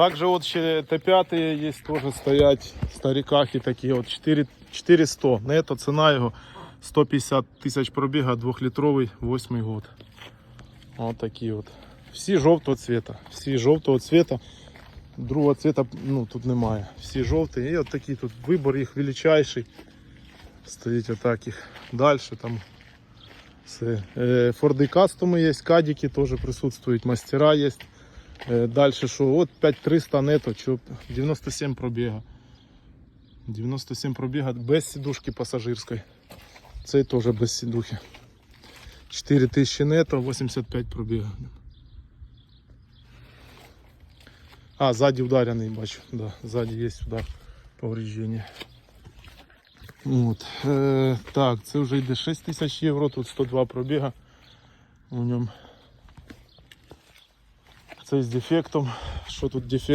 Также вот ще Т5 есть, тоже стоять старикахи такі, от 4, 400. Нето ціна його 150 тисяч пробіга, 2-літровий, 8 год. Вот такі от. Всі жовтого цвета. Всі жовтого цвета. Другого цвета ну, тут немає. Всі жовті. І от такий тут вибор їх величайший. Стоїть отак їх. Далі там все. Е, Форди є, кадики теж присутствують, мастера є. Е, Далі що? От 5300 нето, 97 пробіга. 97 пробіга без сідушки пасажирської. Цей теж без сідухи. 4000 нето, 85 пробіга. А, сзади ударенный бачу, да, сзади есть удар повреждення. От. Е, так, це вже йде 6 тисяч євро, тут 102 пробіга у ньому. Цей з дефектом. Що тут дефект?